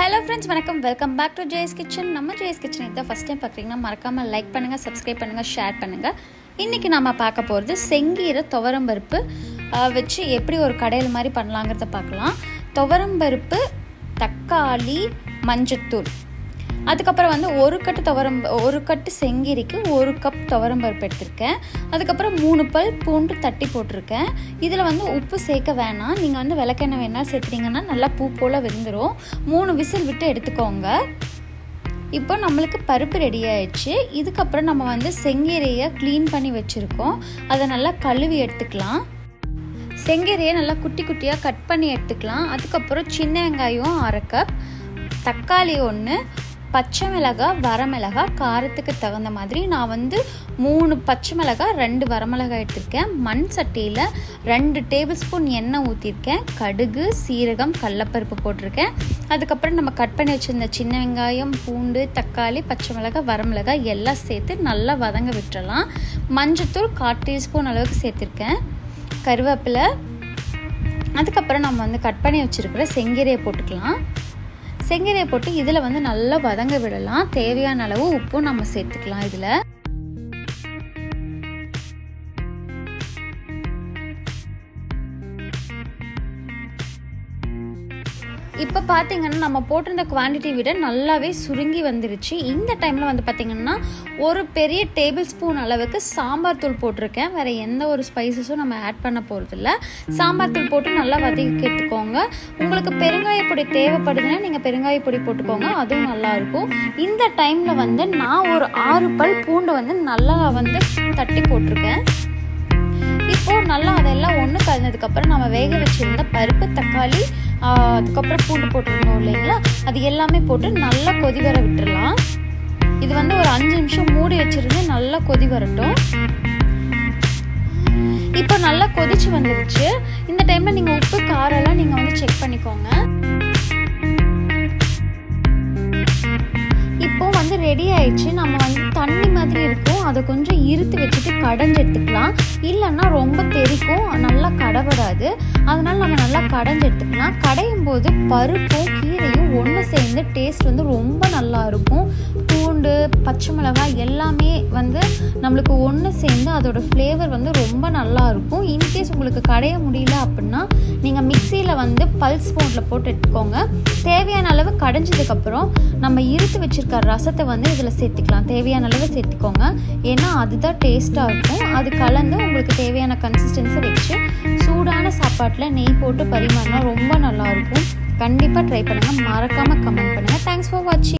Hello friends வணக்கம். Welcome back to Jaya's kitchen நம்ம Jaya's kitchen இதை ஃபஸ்ட் டைம் பார்க்குறீங்கன்னா மறக்காமல் லைக் பண்ணுங்கள் சப்ஸ்கிரைப் பண்ணுங்கள் ஷேர் பண்ணுங்கள் இன்றைக்கி நம்ம பார்க்க போகிறது செங்கீரை துவரம்பருப்பு வச்சு எப்படி ஒரு கடையில் மாதிரி பண்ணலாங்கிறத பார்க்கலாம். துவரம்பருப்பு தக்காளி மஞ்சத்தூள். அதுக்கப்புறம் வந்து ஒரு கட்டு துவரம் ஒரு கட்டு செங்கிரிக்கு ஒரு கப் துவரம்பருப்பு எடுத்திருக்கேன். அதுக்கப்புறம் மூணு பல் பூண்டு தட்டி போட்டிருக்கேன். இதில் வந்து உப்பு சேர்க்க வேணாம். நீங்கள் வந்து விளக்கெண்ணெய் வேணால் சேர்த்துட்டிங்கன்னா நல்லா பூ போல் வெந்துடும் மூணு விசில் விட்டு எடுத்துக்கோங்க. இப்போ நம்மளுக்கு பருப்பு ரெடி ஆயிடுச்சு. இதுக்கப்புறம் நம்ம வந்து செங்கீரையை க்ளீன் பண்ணி வச்சுருக்கோம். அதை நல்லா கழுவி எடுத்துக்கலாம். செங்கீரையை நல்லா குட்டி குட்டியாக கட் பண்ணி எடுத்துக்கலாம். அதுக்கப்புறம் சின்ன வெங்காயம் அரை கப் தக்காளி ஒன்று பச்சை மிளகாய் வரமிளகாய் காரத்துக்கு தகுந்த மாதிரி நான் வந்து மூணு பச்சை மிளகாய் ரெண்டு வரமிளகாய் எடுத்திருக்கேன். மண் சட்டியில் ரெண்டு டேபிள் ஸ்பூன் எண்ணெய் ஊற்றிருக்கேன் கடுகு சீரகம் கடலப்பருப்பு போட்டிருக்கேன். அதுக்கப்புறம் நம்ம கட் பண்ணி வச்சுருந்த சின்ன வெங்காயம் பூண்டு தக்காளி பச்சை மிளகாய் வரமிளகாய் எல்லாம் சேர்த்து நல்லா வதங்க விட்டுறலாம். மஞ்சத்தூள் கால் டீஸ்பூன் அளவுக்கு சேர்த்துருக்கேன். கருவேப்பிலை. அதுக்கப்புறம் நம்ம வந்து கட் பண்ணி வச்சுருக்கிற செங்கீரையை போட்டுக்கலாம். செங்கீரையை போட்டு இதில் வந்து நல்லா வதங்க விடலாம். தேவையான அளவு உப்பும் நம்ம சேர்த்துக்கலாம் இதில். இப்போ பார்த்தீங்கன்னா நம்ம போட்டிருந்த குவான்டிட்டி விட நல்லாவே சுருங்கி வந்துருச்சு. இந்த டைமில் வந்து பார்த்திங்கன்னா ஒரு பெரிய டேபிள் ஸ்பூன் அளவுக்கு சாம்பார் தூள் போட்டிருக்கேன். வேறு எந்த ஒரு ஸ்பைசஸும் நம்ம ஆட் பண்ண போகிறதில்ல சாம்பார் தூள் போட்டு நல்லா வதக்கிட்டுக்கோங்க உங்களுக்கு பெருங்காய பொடி தேவைப்படுதுன்னா நீங்கள் பெருங்காய பொடி போட்டுக்கோங்க. அதுவும் நல்லாயிருக்கும் இந்த டைமில் வந்து நான் ஒரு ஆறு பல் பூண்டு வந்து நல்லா வந்து தட்டி போட்டிருக்கேன். இப்போது நல்லா அதெல்லாம் ஒன்று கலந்ததுக்கப்புறம் நம்ம வேக வச்சுருந்த பருப்பு தக்காளி அதுக்கப்புறம் பூண்டு போட்டிருந்தோம் இல்லைங்களா? அது எல்லாமே போட்டு நல்லா கொதி வர விட்டுடலாம் இது வந்து ஒரு அஞ்சு நிமிஷம் மூடி வச்சிருந்து நல்லா கொதி வரட்டும். இப்போ நல்லா கொதிச்சு வந்துருச்சு. இந்த டைம்ல நீங்க உப்பு காரெல்லாம் நீங்க வந்து செக் பண்ணிக்கோங்க. இப்போ வந்து ரெடி ஆயிடுச்சு. நம்ம வந்து தண்ணி மாதிரி இருக்கும் அதை கொஞ்சம் இருத்து வச்சுட்டு கடைஞ்சு எடுத்துக்கலாம். இல்லைன்னா ரொம்ப தெறிக்கும் நல்லா கடபடாது அதனால நம்ம நல்லா கடைஞ்சு எடுத்துக்கலாம். கடையும் போது பருப்பும் கீரையும் ஒன்று சேர்ந்து டேஸ்ட் வந்து ரொம்ப நல்லா இருக்கும். பூண்டு பச்சை மிளகாய் எல்லாமே வந்து நம்மளுக்கு ஒன்று சேர்ந்து அதோடய ஃப்ளேவர் வந்து ரொம்ப நல்லா இருக்கும். இன்கேஸ் உங்களுக்கு கடைய முடியல அப்படின்னா நீங்கள் மிக்சியில் வந்து பல்ஸ் போட்டில் போட்டு எடுத்துக்கோங்க. தேவையான அளவு கடைஞ்சதுக்கப்புறம் நம்ம இருத்து வச்சுருக்க ரசத்தை வந்து இதில் சேர்த்துக்கலாம். தேவையான அளவு சேர்த்துக்கோங்க. ஏன்னா அதுதான் டேஸ்ட்டாக இருக்கும். அது கலந்து உங்களுக்கு தேவையான கன்சிஸ்டன்ஸை வச்சு சூடான சாப்பாட்டில் நெய் போட்டு பரிமாறினா ரொம்ப நல்லாயிருக்கும் கண்டிப்பாக ட்ரை பண்ணுங்கள் மறக்காமல் கமெண்ட் பண்ணுங்கள் தேங்க்ஸ் ஃபார் வாட்சிங்